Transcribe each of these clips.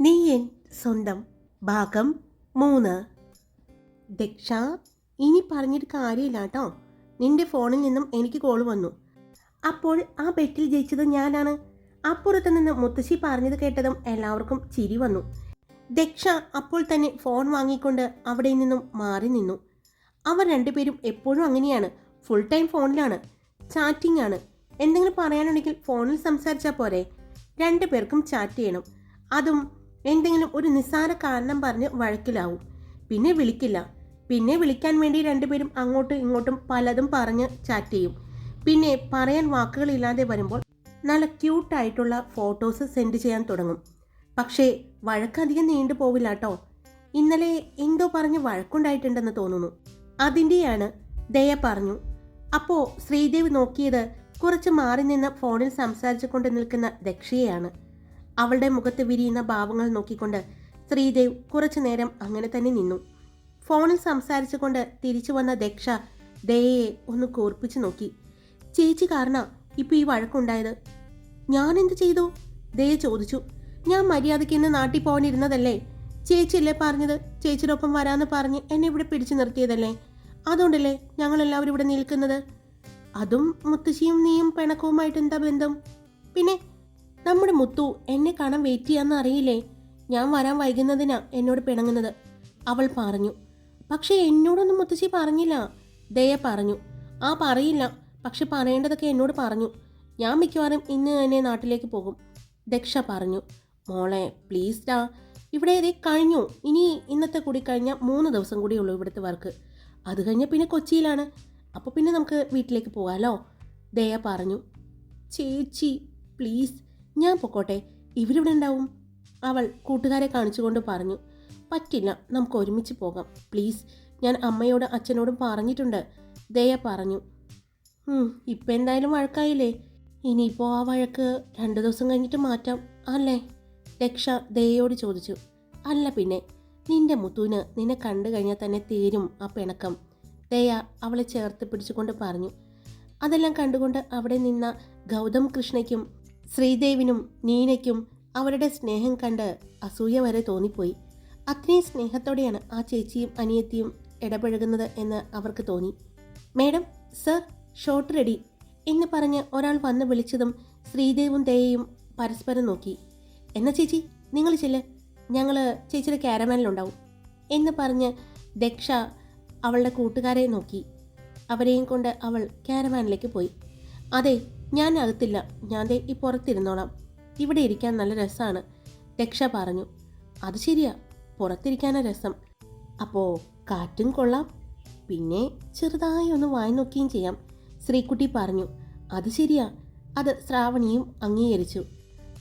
നീ എൻ സ്വന്തം ഭാഗം മൂന്ന്. ദക്ഷ ഇനി പറഞ്ഞിട്ട് കാര്യമില്ല കേട്ടോ. നിന്റെ ഫോണിൽ നിന്നും എനിക്ക് കോൾ വന്നു. അപ്പോൾ ആ ബെറ്റിൽ ജയിച്ചത് ഞാനാണ്. അപ്പുറത്ത് നിന്ന് മുത്തശ്ശി പറഞ്ഞത് കേട്ടതും എല്ലാവർക്കും ചിരി വന്നു. ദക്ഷ അപ്പോൾ തന്നെ ഫോൺ വാങ്ങിക്കൊണ്ട് അവിടെ നിന്നും മാറി നിന്നു. അവർ രണ്ടുപേരും എപ്പോഴും അങ്ങനെയാണ്. ഫുൾ ടൈം ഫോണിലാണ്. ചാറ്റിംഗ് ആണ്. എന്തെങ്കിലും പറയാനുണ്ടെങ്കിൽ ഫോണിൽ സംസാരിച്ചാൽ പോരെ. രണ്ടു പേർക്കും ചാറ്റ് ചെയ്യണം. അതും എന്തെങ്കിലും ഒരു നിസ്സാര കാരണം പറഞ്ഞ് വഴക്കിലാവും. പിന്നെ വിളിക്കില്ല. പിന്നെ വിളിക്കാൻ വേണ്ടി രണ്ടുപേരും അങ്ങോട്ടും ഇങ്ങോട്ടും പലതും പറഞ്ഞ് ചാറ്റ് ചെയ്യും. പിന്നെ പറയാൻ വാക്കുകളില്ലാതെ വരുമ്പോൾ നല്ല ക്യൂട്ടായിട്ടുള്ള ഫോട്ടോസ് സെൻഡ് ചെയ്യാൻ തുടങ്ങും. പക്ഷേ വഴക്കധികം നീണ്ടു പോവില്ല കേട്ടോ ഇന്നലെ എന്തോ പറഞ്ഞ് വഴക്കുണ്ടായിട്ടുണ്ടെന്ന് തോന്നുന്നു. അതിന്റെയാണ് ദയ പറഞ്ഞു. അപ്പോൾ ശ്രീദേവ് നോക്കിയത് കുറച്ച് മാറി നിന്ന് ഫോണിൽ സംസാരിച്ചു കൊണ്ട് നിൽക്കുന്ന ദക്ഷയെയാണ്. അവളുടെ മുഖത്ത് വിരിയുന്ന ഭാവങ്ങൾ നോക്കിക്കൊണ്ട് ശ്രീദേവ് കുറച്ചു നേരം അങ്ങനെ തന്നെ നിന്നു. ഫോണിൽ സംസാരിച്ചുകൊണ്ട് തിരിച്ചു വന്ന ദക്ഷ ദയയെ ഒന്ന് കോർപ്പിച്ചു നോക്കി. ചേച്ചി കാരണ ഇപ്പൊ ഈ വഴക്കുണ്ടായത്? ഞാൻ എന്ത് ചെയ്തു? ദയ ചോദിച്ചു. ഞാൻ മര്യാദയ്ക്ക് ഇന്ന് നാട്ടിൽ പോകാനിരുന്നതല്ലേ? ചേച്ചിയല്ലേ പറഞ്ഞത്? ചേച്ചിയുടെ വരാന്ന് പറഞ്ഞ് എന്നെ ഇവിടെ പിടിച്ചു നിർത്തിയതല്ലേ? അതുകൊണ്ടല്ലേ ഞങ്ങളെല്ലാവരും ഇവിടെ നിൽക്കുന്നത്? അതും മുത്തശ്ശിയും നീയും പിണക്കവുമായിട്ട് എന്താ ബന്ധം? പിന്നെ നമ്മുടെ മുത്തു എന്നെ കാണാൻ വെയിറ്റ് ചെയ്യാന്ന് അറിയില്ലേ? ഞാൻ വരാൻ വൈകുന്നതിനാ എന്നോട് പിണങ്ങുന്നത്. അവൾ പറഞ്ഞു പക്ഷെ എന്നോടൊന്നും മുത്തശ്ശി പറഞ്ഞില്ല. ദയ പറഞ്ഞു ആ പറയില്ല പക്ഷെ പറയേണ്ടതൊക്കെ എന്നോട് പറഞ്ഞു. ഞാൻ മിക്കവാറും ഇന്ന് തന്നെ നാട്ടിലേക്ക് പോകും. ദക്ഷ പറഞ്ഞു മോളെ പ്ലീസ് ഡാ ഇവിടെ ദേ കഴിഞ്ഞു. ഇനി ഇന്നത്തെ കൂടി കഴിഞ്ഞാൽ മൂന്ന് ദിവസം കൂടി ഉള്ളൂ ഇവിടുത്തെ വർക്ക്. അത് കഴിഞ്ഞാൽ പിന്നെ കൊച്ചിയിലാണ്. അപ്പോൾ പിന്നെ നമുക്ക് വീട്ടിലേക്ക് പോകാമല്ലോ ദയ പറഞ്ഞു ചേച്ചി പ്ലീസ് ഞാൻ പൊക്കോട്ടെ ഇവരിവിടെ ഉണ്ടാവും. അവൾ കൂട്ടുകാരെ കാണിച്ചുകൊണ്ട് പറഞ്ഞു പറ്റില്ല നമുക്ക് ഒരുമിച്ച് പോകാം. പ്ലീസ് ഞാൻ അമ്മയോട് അച്ഛനോടും പറഞ്ഞിട്ടുണ്ട്. ദയ പറഞ്ഞു "ഉം, ഇപ്പം എന്തായാലും വഴക്കായില്ലേ? ഇനിയിപ്പോൾ ആ വഴക്ക് രണ്ട് ദിവസം കഴിഞ്ഞിട്ട് മാറ്റാം അല്ലേ? രക്ഷ ദയയോട് ചോദിച്ചു അല്ല പിന്നെ നിന്റെ മുത്തുവിന് നിന്നെ കണ്ടു കഴിഞ്ഞാൽ തന്നെ തീരും ആ പിണക്കം. ദയ അവളെ ചേർത്ത് പിടിച്ചുകൊണ്ട് പറഞ്ഞു അതെല്ലാം കണ്ടുകൊണ്ട് അവിടെ നിന്ന ഗൗതം കൃഷ്ണയ്ക്കും ശ്രീദേവിനും നീനയ്ക്കും അവരുടെ സ്നേഹം കണ്ട് അസൂയ വരെ തോന്നിപ്പോയി. അത്രയും സ്നേഹത്തോടെയാണ് ആ ചേച്ചിയും അനിയത്തിയും ഇടപഴകുന്നത് എന്ന് അവർക്ക് തോന്നി. മേഡം സർ ഷോട്ട് റെഡി എന്ന് പറഞ്ഞ് ഒരാൾ വന്ന് വിളിച്ചതും ശ്രീദേവും ദയയും പരസ്പരം നോക്കി. എന്നാ ചേച്ചി നിങ്ങൾ ചെല്ല്. ഞങ്ങൾ ചേച്ചിയുടെ ക്യാരമാനിലുണ്ടാവും എന്ന് പറഞ്ഞ് ദക്ഷ അവളുടെ കൂട്ടുകാരെ നോക്കി. അവരെയും കൊണ്ട് അവൾ ക്യാരമാനിലേക്ക് പോയി. അതെ ഞാൻ അകത്തില്ല ഞാൻ ദേ ഈ പുറത്തിരുന്നോളാം. ഇവിടെ ഇരിക്കാൻ നല്ല രസമാണ് രക്ഷ പറഞ്ഞു. അത് ശരിയാ. പുറത്തിരിക്കാനാ രസം. അപ്പോൾ കാറ്റും കൊള്ളാം. പിന്നെ ചെറുതായി ഒന്ന് വായി നോക്കുകയും ചെയ്യാം. ശ്രീക്കുട്ടി പറഞ്ഞു. അത് ശരിയാ. അത് ശ്രാവണിയും അംഗീകരിച്ചു.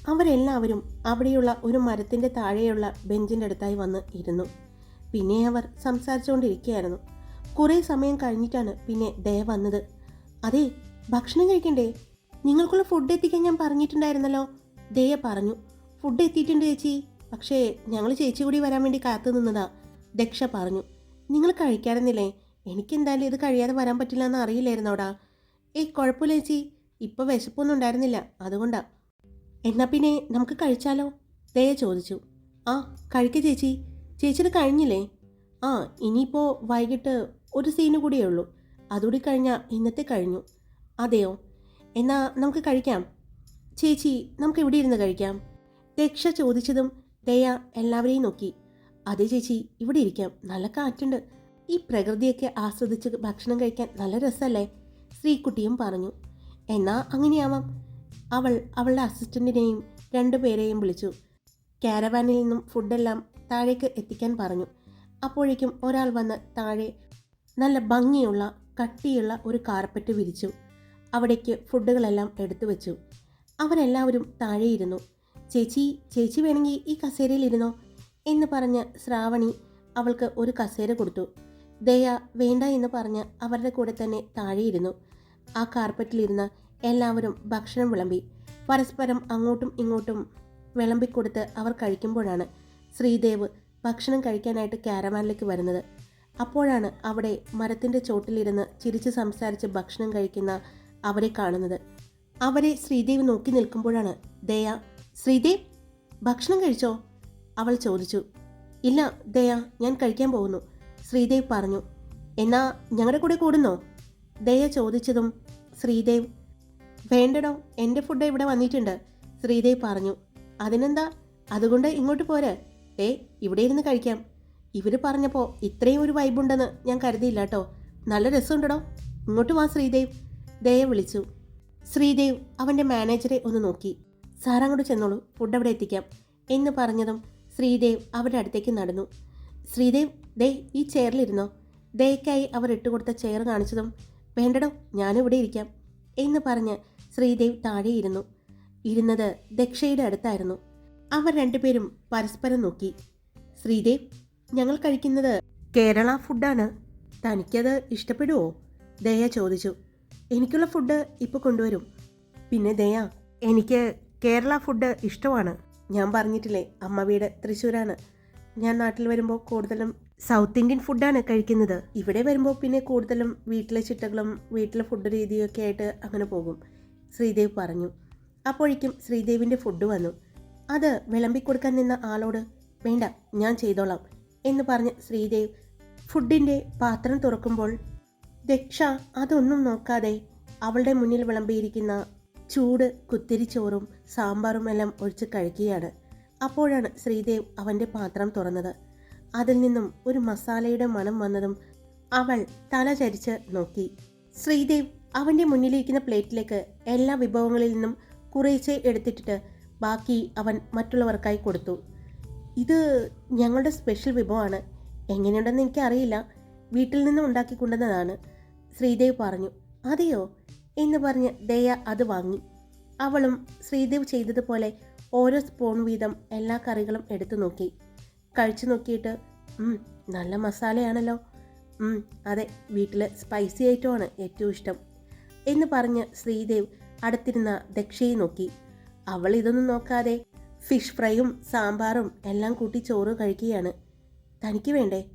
അവരെല്ലാവരും അവിടെയുള്ള ഒരു മരത്തിന്റെ താഴെയുള്ള ബെഞ്ചിന്റെ അടുത്തായി വന്ന് ഇരുന്നു. പിന്നെ അവർ സംസാരിച്ചുകൊണ്ടിരിക്കുകയായിരുന്നു. കുറേ സമയം കഴിഞ്ഞിട്ടാണ് പിന്നെ ദയ വന്നത്. അതെ ഭക്ഷണം കഴിക്കണ്ടേ? നിങ്ങൾക്കുള്ള ഫുഡ് എത്തിക്കാൻ ഞാൻ പറഞ്ഞിട്ടുണ്ടായിരുന്നല്ലോ. ദയ പറഞ്ഞു. ഫുഡ് എത്തിയിട്ടുണ്ട് ചേച്ചി. പക്ഷേ ഞങ്ങൾ ചേച്ചി കൂടി വരാൻ വേണ്ടി കാത്തു നിന്നതാ. ദക്ഷ പറഞ്ഞു. നിങ്ങൾ കഴിക്കാറുന്നില്ലേ എനിക്കെന്തായാലും ഇത് കഴിയാതെ വരാൻ പറ്റില്ല എന്ന് അറിയില്ലായിരുന്നോടാ. ഏയ് കുഴപ്പമില്ല ചേച്ചി. ഇപ്പോൾ വിശപ്പൊന്നും ഉണ്ടായിരുന്നില്ല. അതുകൊണ്ടാ. എന്നാ പിന്നെ നമുക്ക് കഴിച്ചാലോ? ദയ ചോദിച്ചു. ആ കഴിക്ക ചേച്ചി. ചേച്ചിന് കഴിഞ്ഞില്ലേ? ആ ഇനിയിപ്പോൾ വൈകിട്ട് ഒരു സീന് കൂടിയേ ഉള്ളൂ. അതുകൂടി കഴിഞ്ഞാൽ ഇന്നത്തെ കഴിഞ്ഞു. അതെയോ? എന്നാ നമുക്ക് കഴിക്കാം. ചേച്ചി നമുക്ക് ഇവിടെ ഇരുന്ന് കഴിക്കാം. രക്ഷ ചോദിച്ചതും ദയ എല്ലാവരെയും നോക്കി. അതെ ചേച്ചി ഇവിടെ ഇരിക്കാം. നല്ല കാറ്റുണ്ട്. ഈ പ്രകൃതിയൊക്കെ ആസ്വദിച്ച് ഭക്ഷണം കഴിക്കാൻ നല്ല രസമല്ലേ ശ്രീകുട്ടിയും പറഞ്ഞു. എന്നാ അങ്ങനെയാവാം. അവൾ അവളുടെ അസിസ്റ്റന്റിനെയും രണ്ടുപേരെയും വിളിച്ചു. കാരവാനിൽ നിന്നും ഫുഡെല്ലാം താഴേക്ക് എത്തിക്കാൻ പറഞ്ഞു. അപ്പോഴേക്കും ഒരാൾ വന്ന് താഴെ നല്ല ഭംഗിയുള്ള കട്ടിയുള്ള ഒരു കാർപ്പറ്റ് വിരിച്ചു. അവിടേക്ക് ഫുഡുകളെല്ലാം എടുത്തു വെച്ചു. അവരെല്ലാവരും താഴെയിരുന്നു. ചേച്ചി ചേച്ചി വേണമെങ്കിൽ ഈ കസേരയിലിരുന്നോ? എന്ന് പറഞ്ഞ് ശ്രാവണി അവൾക്ക് ഒരു കസേര കൊടുത്തു. ദയ വേണ്ട എന്ന് പറഞ്ഞ് അവരുടെ കൂടെ തന്നെ താഴെയിരുന്നു. ആ കാർപ്പറ്റിലിരുന്ന് എല്ലാവരും ഭക്ഷണം വിളമ്പി. പരസ്പരം അങ്ങോട്ടും ഇങ്ങോട്ടും വിളമ്പിക്കൊടുത്ത് അവർ കഴിക്കുമ്പോഴാണ് ശ്രീദേവ് ഭക്ഷണം കഴിക്കാനായിട്ട് കാരവാനിലേക്ക് വരുന്നത്. അപ്പോഴാണ് അവിടെ മരത്തിന്റെ ചോട്ടിലിരുന്ന് ചിരിച്ച് സംസാരിച്ച് ഭക്ഷണം കഴിക്കുന്ന അവരെ കാണുന്നത്. അവരെ ശ്രീദേവ് നോക്കി നിൽക്കുമ്പോഴാണ് ദയ ശ്രീദേവ് ഭക്ഷണം കഴിച്ചോ? അവൾ ചോദിച്ചു. ഇല്ല ദയ ഞാൻ കഴിക്കാൻ പോകുന്നു ശ്രീദേവ് പറഞ്ഞു. എന്നാ ഞങ്ങളുടെ കൂടെ കൂടുന്നോ? ദയ ചോദിച്ചതും ശ്രീദേവ് വേണ്ടടോ എന്റെ ഫുഡ് ഇവിടെ വന്നിട്ടുണ്ട് ശ്രീദേവ് പറഞ്ഞു. അതിനെന്താ? അതുകൊണ്ട് ഇങ്ങോട്ട് പോരെ. ഏ ഇവിടെ ഇരുന്ന് കഴിക്കാം. ഇവർ പറഞ്ഞപ്പോൾ ഇത്രയും ഒരു വൈബുണ്ടെന്ന് ഞാൻ കരുതിയില്ല കേട്ടോ നല്ല രസമുണ്ടടോ. ഇങ്ങോട്ട് വാ ശ്രീദേവ്. ദയ വിളിച്ചു. ശ്രീദേവ് അവന്റെ മാനേജറെ ഒന്ന് നോക്കി. സാർ അങ്ങോട്ട് ചെന്നോളൂ. ഫുഡ് അവിടെ എത്തിക്കാം. എന്ന് പറഞ്ഞതും ശ്രീദേവ് അവരുടെ അടുത്തേക്ക് നടന്നു. ശ്രീദേവ് ദേ ഈ ചെയറിലിരുന്നോ? ദയക്കായി അവർ ഇട്ടുകൊടുത്ത ചെയർ കാണിച്ചതും വേണ്ടടോ ഞാനിവിടെ ഇരിക്കാം. എന്ന് പറഞ്ഞ് ശ്രീദേവ് താഴെയിരുന്നു ഇരുന്നത് ദക്ഷയുടെ അടുത്തായിരുന്നു. അവർ രണ്ടുപേരും പരസ്പരം നോക്കി. ശ്രീദേവ് ഞങ്ങൾ കഴിക്കുന്നത് കേരള ഫുഡാണ്. തനിക്കത് ഇഷ്ടപ്പെടുമോ ദയ ചോദിച്ചു. എനിക്കുള്ള ഫുഡ് ഇപ്പോൾ കൊണ്ടുവരും. പിന്നെ ദയ എനിക്ക് കേരള ഫുഡ് ഇഷ്ടമാണ്. ഞാൻ പറഞ്ഞിട്ടില്ലേ അമ്മ വീട് തൃശ്ശൂരാണ്. ഞാൻ നാട്ടിൽ വരുമ്പോൾ കൂടുതലും സൗത്ത് ഇന്ത്യൻ ഫുഡാണ് കഴിക്കുന്നത്. ഇവിടെ വരുമ്പോൾ പിന്നെ കൂടുതലും വീട്ടിലെ ചിട്ടകളും വീട്ടിലെ ഫുഡ് രീതിയൊക്കെ ആയിട്ട് അങ്ങനെ പോകും. ശ്രീദേവ് പറഞ്ഞു. അപ്പോഴേക്കും ശ്രീദേവിന്റെ ഫുഡ് വന്നു. അത് വിളമ്പിക്കൊടുക്കാൻ നിന്ന ആളോട് വേണ്ട ഞാൻ ചെയ്തോളാം എന്ന് പറഞ്ഞ് ശ്രീദേവ് ഫുഡിന്റെ പാത്രം തുറക്കുമ്പോൾ ദക്ഷ അതൊന്നും നോക്കാതെ അവളുടെ മുന്നിൽ വിളമ്പിയിരിക്കുന്ന ചൂട് കുത്തിരിച്ചോറും സാമ്പാറും എല്ലാം ഒഴിച്ച് കഴിക്കുകയാണ്. അപ്പോഴാണ് ശ്രീദേവ് അവന്റെ പാത്രം തുറന്നത്. അതിൽ നിന്നും ഒരു മസാലയുടെ മണം വന്നതും അവൾ തല ചരിച്ച് നോക്കി. ശ്രീദേവ് അവന്റെ മുന്നിലിരിക്കുന്ന പ്ലേറ്റിലേക്ക് എല്ലാ വിഭവങ്ങളിൽ നിന്നും കുറേശ്ശെ എടുത്തിട്ടിട്ട് ബാക്കി അവൻ മറ്റുള്ളവർക്കായി കൊടുത്തു. ഇത് ഞങ്ങളുടെ സ്പെഷ്യൽ വിഭവമാണ്. എങ്ങനെയുണ്ടെന്ന് എനിക്കറിയില്ല. വീട്ടിൽ നിന്നും ഉണ്ടാക്കി കൊണ്ടുവന്നതാണ്. ശ്രീദേവ് പറഞ്ഞു അതെയോ? എന്ന് പറഞ്ഞ് ദയ അത് വാങ്ങി. അവളും ശ്രീദേവ് ചെയ്തതുപോലെ ഓരോ സ്പൂൺ വീതം എല്ലാ കറികളും എടുത്തു നോക്കി. കഴിച്ചു നോക്കിയിട്ട് നല്ല മസാലയാണല്ലോ. അതെ വീട്ടിൽ സ്പൈസി ഐറ്റമാണ് ഏറ്റവും ഇഷ്ടം. എന്ന് പറഞ്ഞ് ശ്രീദേവ് അടുത്തിരുന്ന ദക്ഷയെ നോക്കി. അവൾ ഇതൊന്നും നോക്കാതെ ഫിഷ് ഫ്രൈയും സാമ്പാറും എല്ലാം കൂട്ടി ചോറ് കഴിക്കുകയാണ്. തനിക്ക് വേണ്ടേ?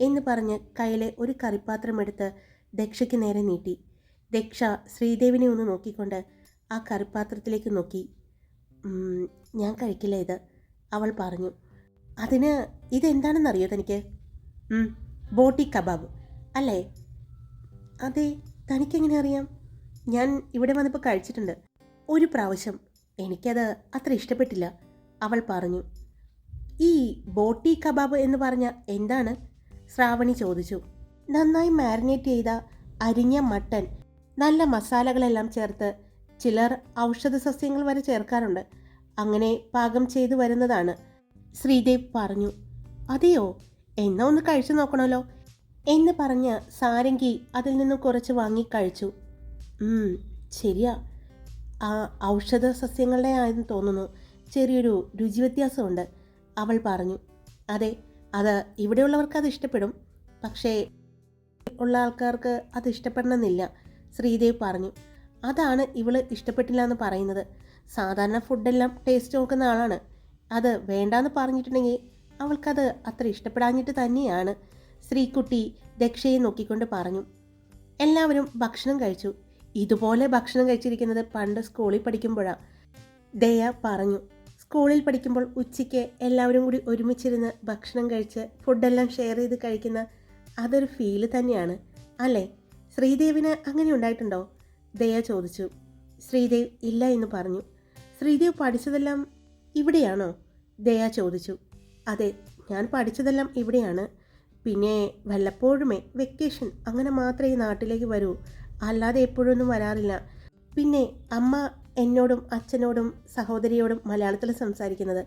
എന്ന് പറഞ്ഞ് കയ്യിലെ ഒരു കറിപ്പാത്രമെടുത്ത് ദക്ഷയ്ക്ക് നേരെ നീട്ടി. ദക്ഷ ശ്രീദേവിനെ ഒന്ന് നോക്കിക്കൊണ്ട് ആ കറിപ്പാത്രത്തിലേക്ക് നോക്കി. ഞാൻ കഴിക്കില്ല ഇത് അവൾ പറഞ്ഞു. അതിന് ഇതെന്താണെന്നറിയോ തനിക്ക്? ബോട്ടി കബാബ്. അല്ലേ? അതെ തനിക്കെങ്ങനെ അറിയാം? ഞാൻ ഇവിടെ വന്നപ്പോൾ കഴിച്ചിട്ടുണ്ട്. ഒരു പ്രാവശ്യം. എനിക്കത് അത്ര ഇഷ്ടപ്പെട്ടില്ല അവൾ പറഞ്ഞു. ഈ ബോട്ടി കബാബ് എന്ന് പറഞ്ഞ എന്താണ്? ശ്രാവണി ചോദിച്ചു. നന്നായി മാരിനേറ്റ് ചെയ്ത അരിഞ്ഞ മട്ടൻ നല്ല മസാലകളെല്ലാം ചേർത്ത് ചിലർ ഔഷധ സസ്യങ്ങൾ വരെ ചേർക്കാറുണ്ട്. അങ്ങനെ പാകം ചെയ്തു വരുന്നതാണ്. ശ്രീദേവ് പറഞ്ഞു. അതെയോ? എന്നാ ഒന്ന് കഴിച്ചു നോക്കണമല്ലോ. എന്ന് പറഞ്ഞ് സാരംഗി അതിൽ നിന്നും കുറച്ച് വാങ്ങി കഴിച്ചു. ശരിയാ. ആ ഔഷധ സസ്യങ്ങളുടെ ആയെന്ന് തോന്നുന്നു. ചെറിയൊരു രുചി വ്യത്യാസമുണ്ട് അവൾ പറഞ്ഞു. അതെ അത് ഇവിടെയുള്ളവർക്ക് അത് ഇഷ്ടപ്പെടും. പക്ഷേ ഉള്ള ആൾക്കാർക്ക് അത് ഇഷ്ടപ്പെടണമെന്നില്ല. ശ്രീദേവ് പറഞ്ഞു. അതാണ് ഇവൾ ഇഷ്ടപ്പെട്ടില്ല എന്ന് പറയുന്നത്. സാധാരണ ഫുഡെല്ലാം ടേസ്റ്റ് നോക്കുന്ന ആളാണ്. അത് വേണ്ടാന്ന് പറഞ്ഞിട്ടുണ്ടെങ്കിൽ അവൾക്കത് അത്ര ഇഷ്ടപ്പെടാഞ്ഞിട്ട് തന്നെയാണ്. ശ്രീകുട്ടി ദക്ഷയെ നോക്കിക്കൊണ്ട് പറഞ്ഞു. എല്ലാവരും ഭക്ഷണം കഴിച്ചു. ഇതുപോലെ ഭക്ഷണം കഴിച്ചിരിക്കുന്നത് പണ്ട് സ്കൂളിൽ പഠിക്കുമ്പോഴാണ് ദയ പറഞ്ഞു. സ്കൂളിൽ പഠിക്കുമ്പോൾ ഉച്ചയ്ക്ക് എല്ലാവരും കൂടി ഒരുമിച്ചിരുന്ന് ഭക്ഷണം കഴിച്ച് ഫുഡെല്ലാം ഷെയർ ചെയ്ത് കഴിക്കുന്ന അതൊരു ഫീൽ തന്നെയാണ്. അല്ലേ? ശ്രീദേവിന് അങ്ങനെ ഉണ്ടായിട്ടുണ്ടോ? ദയ ചോദിച്ചു. ശ്രീദേവ് ഇല്ല എന്ന് പറഞ്ഞു. ശ്രീദേവ് പഠിച്ചതെല്ലാം ഇവിടെയാണോ? ദയ ചോദിച്ചു. അതെ ഞാൻ പഠിച്ചതെല്ലാം ഇവിടെയാണ്. പിന്നെ വല്ലപ്പോഴുമേ വെക്കേഷൻ അങ്ങനെ മാത്രമേ നാട്ടിലേക്ക് വരൂ. അല്ലാതെ എപ്പോഴൊന്നും വരാറില്ല. പിന്നെ അമ്മ എന്നോടും അച്ഛനോടും സഹോദരിയോടും മലയാളത്തിൽ സംസാരിക്കുന്നത്.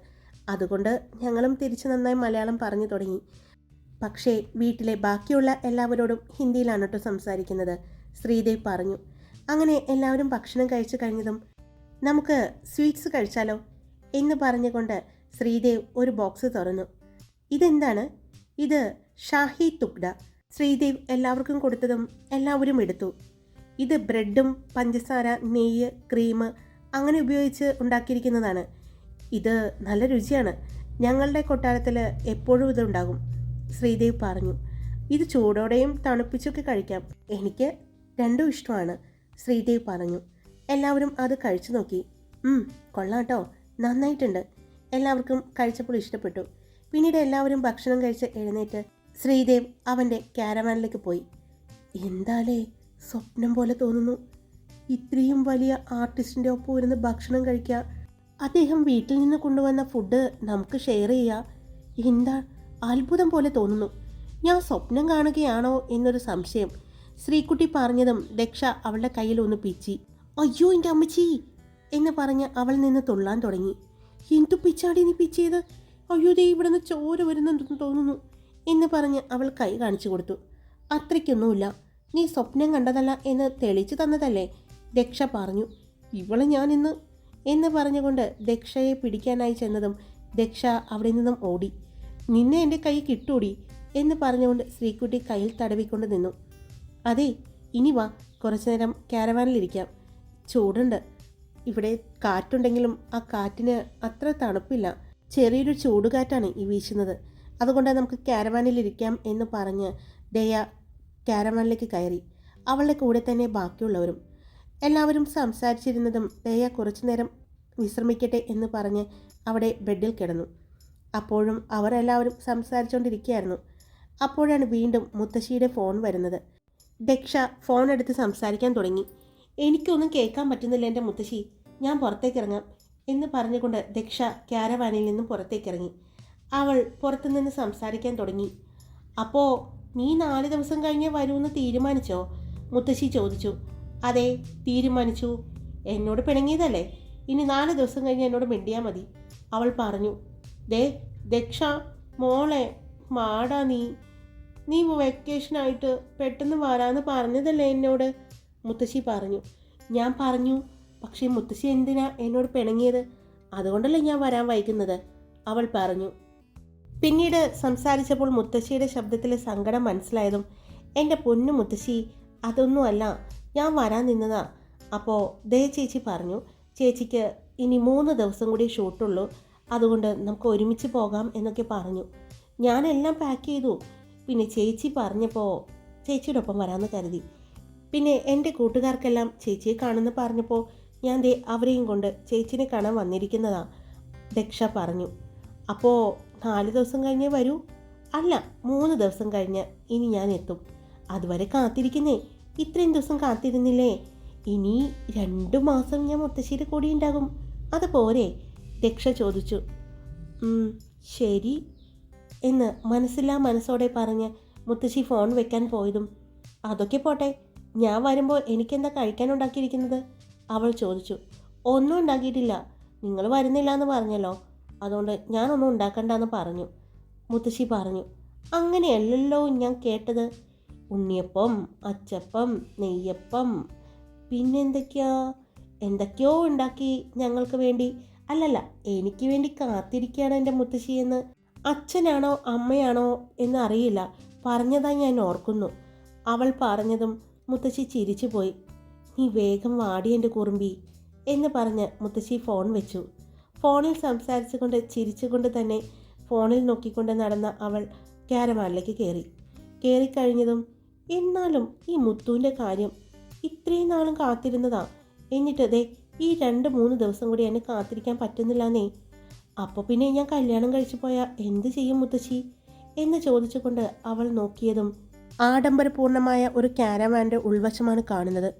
അതുകൊണ്ട് ഞങ്ങളും തിരിച്ചു നന്നായി മലയാളം പറഞ്ഞു തുടങ്ങി. പക്ഷേ വീട്ടിലെ ബാക്കിയുള്ള എല്ലാവരോടും ഹിന്ദിയിലാണ് കേട്ടോ സംസാരിക്കുന്നത്. ശ്രീദേവ് പറഞ്ഞു അങ്ങനെ എല്ലാവരും ഭക്ഷണം കഴിച്ചു കഴിഞ്ഞതും നമുക്ക് സ്വീറ്റ്സ് കഴിച്ചാലോ? എന്ന് പറഞ്ഞുകൊണ്ട് ശ്രീദേവ് ഒരു ബോക്സ് തുറന്നു. ഇതെന്താണ്? ഇത് ഷാഹി തുക്ഡ ശ്രീദേവ് എല്ലാവർക്കും കൊടുത്തതും എല്ലാവരും എടുത്തു. ഇത് ബ്രെഡും പഞ്ചസാര നെയ്യ് ക്രീം അങ്ങനെ ഉപയോഗിച്ച് ഉണ്ടാക്കിയിരിക്കുന്നതാണ്. ഇത് നല്ല രുചിയാണ്. ഞങ്ങളുടെ കൊട്ടാരത്തിൽ എപ്പോഴും ഇതുണ്ടാകും ശ്രീദേവ് പറഞ്ഞു ഇത് ചൂടോടെയും തണുപ്പിച്ചൊക്കെ കഴിക്കാം. എനിക്ക് രണ്ടും ഇഷ്ടമാണ്. ശ്രീദേവ് പറഞ്ഞു എല്ലാവരും അത് കഴിച്ചു നോക്കി. കൊള്ളാം കേട്ടോ നന്നായിട്ടുണ്ട്. എല്ലാവർക്കും കഴിച്ചപ്പോൾ ഇഷ്ടപ്പെട്ടു. പിന്നീട് എല്ലാവരും ഭക്ഷണം കഴിച്ച് എഴുന്നേറ്റ് ശ്രീദേവ് അവന്റെ ക്യാരവാനിലേക്ക് പോയി. എന്താലേ? സ്വപ്നം പോലെ തോന്നുന്നു. ഇത്രയും വലിയ ആർട്ടിസ്റ്റിന്റെ ഒപ്പം ഇരുന്ന് ഭക്ഷണം കഴിക്കുക. അദ്ദേഹം വീട്ടിൽ നിന്ന് കൊണ്ടുവന്ന ഫുഡ് നമുക്ക് ഷെയർ ചെയ്യുക എന്താ അത്ഭുതം പോലെ തോന്നുന്നു. ഞാൻ സ്വപ്നം കാണുകയാണോ എന്നൊരു സംശയം. ശ്രീകുട്ടി പറഞ്ഞതും ദക്ഷ അവളുടെ കയ്യിൽ ഒന്ന് പിച്ചി. അയ്യോ എന്റെ അമ്മച്ചി എന്ന് പറഞ്ഞ് അവൾ നിന്ന് തുള്ളാൻ തുടങ്ങി. എന്തു പിച്ചാടി നീ പിച്ചിയത്? അയ്യോ ദേ ഇവിടെ നിന്ന് ചോര വരുന്നെന്ന് തോന്നുന്നു എന്ന് പറഞ്ഞ് അവൾ കൈ കാണിച്ചു കൊടുത്തു. അത്രയ്ക്കൊന്നുമില്ല. നീ സ്വപ്നം കണ്ടതല്ല എന്ന് തെളിച്ചു തന്നതല്ലേ? ദക്ഷ പറഞ്ഞു. ഇവളെ ഞാൻ ഇന്ന് എന്ന് പറഞ്ഞുകൊണ്ട് ദക്ഷയെ പിടിക്കാനായി ചെന്നതും ദക്ഷ അവിടെ നിന്നും ഓടി. നിന്നെ എന്റെ കൈ കിട്ടൂടി എന്ന് പറഞ്ഞുകൊണ്ട് ശ്രീക്കുട്ടി കയ്യിൽ തടവിക്കൊണ്ട് നിന്നു. അതെ ഇനി വാ കുറച്ചു നേരം ക്യാരവാനിലിരിക്കാം ചൂടുണ്ട്. ഇവിടെ കാറ്റുണ്ടെങ്കിലും ആ കാറ്റിന് അത്ര തണുപ്പില്ല. ചെറിയൊരു ചൂടുകാറ്റാണ് ഈ വീശുന്നത്. അതുകൊണ്ട് നമുക്ക് ക്യാരവാനിലിരിക്കാം എന്ന് പറഞ്ഞ് ദയ ക്യാരവാനിലേക്ക് കയറി. അവളുടെ കൂടെ തന്നെ ബാക്കിയുള്ളവരും. എല്ലാവരും സംസാരിച്ചിരുന്നതും ദയ കുറച്ചു നേരം വിശ്രമിക്കട്ടെ എന്ന് പറഞ്ഞ് അവിടെ ബെഡിൽ കിടന്നു. അപ്പോഴും അവരെല്ലാവരും സംസാരിച്ചുകൊണ്ടിരിക്കുകയായിരുന്നു അപ്പോഴാണ് വീണ്ടും മുത്തശ്ശിയുടെ ഫോൺ വരുന്നത്. ദക്ഷ ഫോൺ എടുത്ത് സംസാരിക്കാൻ തുടങ്ങി. എനിക്കൊന്നും കേൾക്കാൻ പറ്റുന്നില്ല എന്റെ മുത്തശ്ശി. ഞാൻ പുറത്തേക്ക് ഇറങ്ങാം എന്ന് പറഞ്ഞുകൊണ്ട് ദക്ഷ ക്യാരവാനിൽ നിന്നും പുറത്തേക്ക് ഇറങ്ങി. അവൾ പുറത്തുനിന്ന് സംസാരിക്കാൻ തുടങ്ങി. അപ്പോൾ നീ നാല് ദിവസം കഴിഞ്ഞ് വരുമെന്ന് തീരുമാനിച്ചോ? മുത്തശ്ശി ചോദിച്ചു. അതെ തീരുമാനിച്ചു. എന്നോട് പിണങ്ങിയതല്ലേ? ഇനി നാല് ദിവസം കഴിഞ്ഞ് എന്നോട് മിണ്ടിയാൽ മതി. അവൾ പറഞ്ഞു. ദേ ദക്ഷ മോളെ മാടാ നീ. നീ വെക്കേഷനായിട്ട് പെട്ടെന്ന് വരാമെന്ന് പറഞ്ഞതല്ലേ എന്നോട്? മുത്തശ്ശി പറഞ്ഞു. ഞാൻ പറഞ്ഞു പക്ഷേ മുത്തശ്ശി എന്തിനാ എന്നോട് പിണങ്ങിയത്? അതുകൊണ്ടല്ലേ ഞാൻ വരാൻ വൈകുന്നത്. അവൾ പറഞ്ഞു. പിന്നീട് സംസാരിച്ചപ്പോൾ മുത്തശ്ശിയുടെ ശബ്ദത്തിലെ സങ്കടം മനസ്സിലായതും എന്റെ പൊന്നു മുത്തശ്ശി അതൊന്നുമല്ല ഞാൻ വരാൻ നിന്നതാ. അപ്പോൾ ദേ ചേച്ചി പറഞ്ഞു ചേച്ചിക്ക് ഇനി മൂന്ന് ദിവസം കൂടി ഷൂട്ടുള്ളൂ അതുകൊണ്ട് നമുക്ക് ഒരുമിച്ച് പോകാം എന്നൊക്കെ പറഞ്ഞു. ഞാനെല്ലാം പാക്ക് ചെയ്തു. പിന്നെ ചേച്ചി പറഞ്ഞപ്പോൾ ചേച്ചിയുടെ ഒപ്പം വരാമെന്ന് കരുതി. പിന്നെ എന്റെ കൂട്ടുകാർക്കെല്ലാം ചേച്ചിയെ കാണുമെന്ന് പറഞ്ഞപ്പോൾ ഞാൻ ദേ അവരെയും കൊണ്ട് ചേച്ചിനെ കാണാൻ വന്നിരിക്കുന്നതാണ് ദക്ഷ പറഞ്ഞു. അപ്പോൾ നാല് ദിവസം കഴിഞ്ഞേ വരൂ. അല്ല മൂന്ന് ദിവസം കഴിഞ്ഞ് ഇനി ഞാൻ എത്തും. അതുവരെ കാത്തിരിക്കുന്നേ. ഇത്രയും ദിവസം കാത്തിരുന്നില്ലേ? ഇനി രണ്ടു മാസം ഞാൻ മുത്തശ്ശിയുടെ കൂടി ഉണ്ടാകും. അത് പോരെ? രക്ഷ ചോദിച്ചു. ശരി എന്ന് മനസ്സില്ലാ മനസ്സോടെ പറഞ്ഞ് മുത്തശ്ശി ഫോൺ വെക്കാൻ പോയതും. അതൊക്കെ പോട്ടെ ഞാൻ വരുമ്പോൾ എനിക്കെന്താ കഴിക്കാൻ ഉണ്ടാക്കിയിരിക്കുന്നത്? അവൾ ചോദിച്ചു. ഒന്നും ഉണ്ടാക്കിയിട്ടില്ല. നിങ്ങൾ വരുന്നില്ല എന്ന് പറഞ്ഞല്ലോ. അതുകൊണ്ട് ഞാനൊന്നും ഉണ്ടാക്കണ്ടെന്ന് പറഞ്ഞു. മുത്തശ്ശി പറഞ്ഞു അങ്ങനെയല്ലല്ലോ ഞാൻ കേട്ടത്. ഉണ്ണിയപ്പം അച്ചപ്പം നെയ്യപ്പം പിന്നെന്തൊക്കെയാ എന്തൊക്കെയോ? ഉണ്ടാക്കി ഞങ്ങൾക്ക് വേണ്ടി. അല്ലല്ല എനിക്ക് വേണ്ടി കാത്തിരിക്കുകയാണ് എന്റെ മുത്തശ്ശി എന്ന്. അച്ഛനാണോ അമ്മയാണോ എന്ന് അറിയില്ല. പറഞ്ഞതായി ഞാൻ ഓർക്കുന്നു. അവൾ പറഞ്ഞതും മുത്തശ്ശി ചിരിച്ചു പോയി നീ വേഗം വാടി എന്റെ കുറുമ്പി എന്ന് പറഞ്ഞ് മുത്തശ്ശി ഫോൺ വെച്ചു. ഫോണിൽ സംസാരിച്ചുകൊണ്ട് ചിരിച്ചുകൊണ്ട് തന്നെ ഫോണിൽ നോക്കിക്കൊണ്ട് നടന്ന അവൾ ക്യാരമാനിലേക്ക് കയറി കയറിക്കഴിഞ്ഞതും എന്നാലും ഈ മുത്തുവിന്റെ കാര്യം ഇത്രയും നാളും കാത്തിരുന്നതാ. എന്നിട്ട് ഈ രണ്ട് മൂന്ന് ദിവസം കൂടി എന്നെ കാത്തിരിക്കാൻ പറ്റുന്നില്ലെന്നേ. അപ്പോൾ പിന്നെ ഞാൻ കല്യാണം കഴിച്ചു പോയാൽ എന്ത് ചെയ്യും മുത്തശ്ശി? എന്ന് ചോദിച്ചുകൊണ്ട് അവൾ നോക്കിയതും ആഡംബരപൂർണമായ ഒരു ക്യാരവാന്റെ ഉൾവശമാണ് കാണുന്നത്.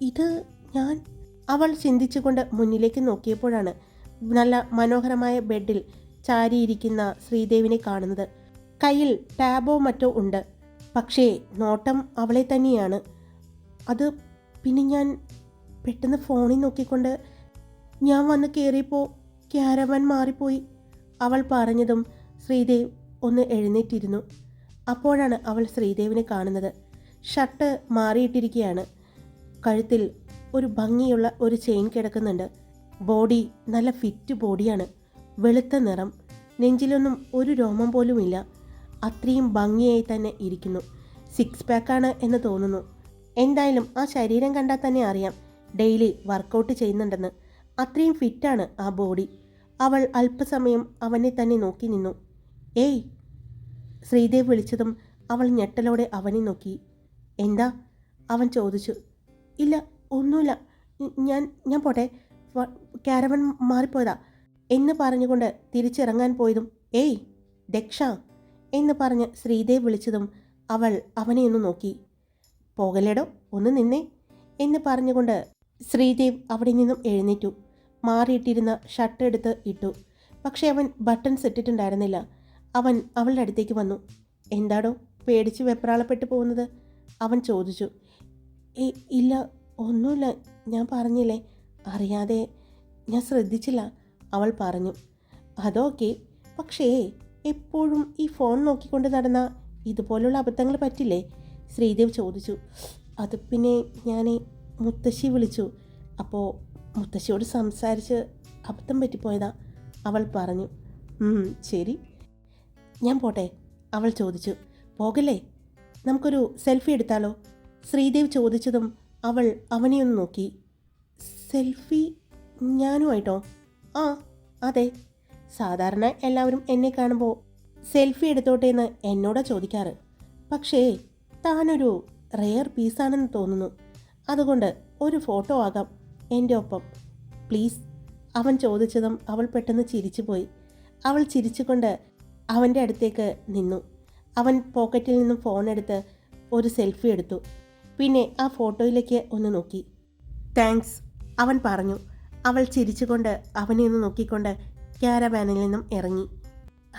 ഇത് ഞാൻ? അവൾ ചിന്തിച്ചുകൊണ്ട് മുന്നിലേക്ക് നോക്കിയപ്പോഴാണ് നല്ല മനോഹരമായ ബെഡിൽ ചാരിയിരിക്കുന്ന ശ്രീദേവിനെ കാണുന്നത്. കയ്യിൽ ടാബോ മറ്റോ ഉണ്ട്. പക്ഷേ നോട്ടം അവളെ തന്നെയാണ്. അത് പിന്നെ ഞാൻ പെട്ടെന്ന് ഫോണിൽ നോക്കിക്കൊണ്ട് ഞാൻ വന്ന് കയറിയപ്പോൾ ക്യാരവൻ മാറിപ്പോയി. അവൾ പറഞ്ഞതും ശ്രീദേവ് ഒന്ന് എഴുന്നേറ്റിരുന്നു. അപ്പോഴാണ് അവൾ ശ്രീദേവിനെ കാണുന്നത്. ഷർട്ട് മാറിയിട്ടിരിക്കുകയാണ് കഴുത്തിൽ ഒരു ഭംഗിയുള്ള ഒരു ചെയിൻ കിടക്കുന്നുണ്ട്. ബോഡി നല്ല ഫിറ്റ് ബോഡിയാണ്. വെളുത്ത നിറം. നെഞ്ചിലൊന്നും ഒരു രോമം പോലുമില്ല. അത്രയും ഭംഗിയായി തന്നെ ഇരിക്കുന്നു. സിക്സ് പാക്കാണ് എന്ന് തോന്നുന്നു. എന്തായാലും ആ ശരീരം കണ്ടാൽ തന്നെ അറിയാം ഡെയിലി വർക്കൗട്ട് ചെയ്യുന്നുണ്ടെന്ന്. അത്രയും ഫിറ്റാണ് ആ ബോഡി. അവൾ അല്പസമയം അവനെ തന്നെ നോക്കി നിന്നു. ഏയ്! ശ്രീദേവ് വിളിച്ചതും അവൾ ഞെട്ടലോടെ അവനെ നോക്കി. എന്താ? അവൻ ചോദിച്ചു. ഇല്ല ഒന്നുമില്ല. ഞാൻ ഞാൻ പോട്ടെ. കാരവൻ മാറിപ്പോയതാ. എന്ന് പറഞ്ഞുകൊണ്ട് തിരിച്ചിറങ്ങാൻ പോയതും ഏയ് ദക്ഷ എന്ന് പറഞ്ഞ് ശ്രീദേവ് വിളിച്ചതും അവൾ അവനെ ഒന്ന് നോക്കി. പോകലേടോ ഒന്ന് നിന്നേ എന്ന് പറഞ്ഞുകൊണ്ട് ശ്രീദേവ് അവിടെ നിന്നും എഴുന്നേറ്റു. മാറിയിട്ടിരുന്ന ഷർട്ട് എടുത്ത് ഇട്ടു. പക്ഷേ അവൻ ബട്ടൺസ് ഇട്ടിട്ടുണ്ടായിരുന്നില്ല. അവൻ അവളുടെ അടുത്തേക്ക് വന്നു. എന്താടോ പേടിച്ച് വെപ്രാളപ്പെട്ടു പോകുന്നത്? അവൻ ചോദിച്ചു. "ഏയ്, ഇല്ല ഒന്നുമില്ല ഞാൻ പറഞ്ഞില്ലേ? അറിയാതെ ഞാൻ ശ്രദ്ധിച്ചില്ല. അവൾ പറഞ്ഞു അതൊക്കെ പക്ഷേ എപ്പോഴും ഈ ഫോൺ നോക്കിക്കൊണ്ട് നടന്ന ഇതുപോലുള്ള അബദ്ധങ്ങൾ പറ്റില്ലേ? ശ്രീദേവ് ചോദിച്ചു. അത് പിന്നെ ഞാൻ മുത്തശ്ശി വിളിച്ചു. അപ്പോൾ മുത്തശ്ശിയോട് സംസാരിച്ച് അബദ്ധം പറ്റിപ്പോയതാ അവൾ പറഞ്ഞു. "ഉം, ശരി. ഞാൻ പോട്ടെ അവൾ ചോദിച്ചു. പോകല്ലേ? നമുക്കൊരു സെൽഫി എടുത്താലോ? ശ്രീദേവ് ചോദിച്ചതും അവൾ അവനെയൊന്ന് നോക്കി. സെൽഫി ഞാനുമായിട്ടോ? ആ അതെ. സാധാരണ എല്ലാവരും എന്നെ കാണുമ്പോൾ സെൽഫി എടുത്തോട്ടെ എന്ന് എന്നോടാ ചോദിക്കാറ്. പക്ഷേ താനൊരു റെയർ പീസാണെന്ന് തോന്നുന്നു. അതുകൊണ്ട് ഒരു ഫോട്ടോ ആകാം എന്റെ ഒപ്പം. പ്ലീസ് അവൻ ചോദിച്ചതും അവൾ പെട്ടെന്ന് ചിരിച്ചു പോയി അവൾ ചിരിച്ചുകൊണ്ട് അവന്റെ അടുത്തേക്ക് നിന്നു. അവൻ പോക്കറ്റിൽ നിന്നും ഫോൺ എടുത്ത് ഒരു സെൽഫി എടുത്തു. പിന്നെ ആ ഫോട്ടോയിലേക്ക് ഒന്ന് നോക്കി. താങ്ക്സ്. അവൻ പറഞ്ഞു അവൾ ചിരിച്ചുകൊണ്ട് അവനെ ഒന്ന് നോക്കിക്കൊണ്ട് ക്യാരവാനിൽ നിന്നും ഇറങ്ങി.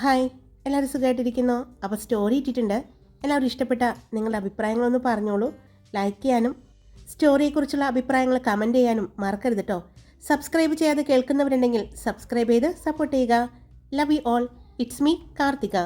ഹായ് എല്ലാവരും സുഖമായിട്ടിരിക്കുന്നു? അപ്പോൾ സ്റ്റോറി ഇട്ടിട്ടുണ്ട്. എല്ലാവരും ഇഷ്ടപ്പെട്ട നിങ്ങളുടെ അഭിപ്രായങ്ങളൊന്ന് പറഞ്ഞോളൂ. ലൈക്ക് ചെയ്യാനും സ്റ്റോറിയെക്കുറിച്ചുള്ള അഭിപ്രായങ്ങൾ കമന്റ് ചെയ്യാനും മറക്കരുത് കേട്ടോ സബ്സ്ക്രൈബ് ചെയ്യാതെ കേൾക്കുന്നവരുണ്ടെങ്കിൽ സബ്സ്ക്രൈബ് ചെയ്ത് സപ്പോർട്ട് ചെയ്യുക. Love you all it's me Karthika.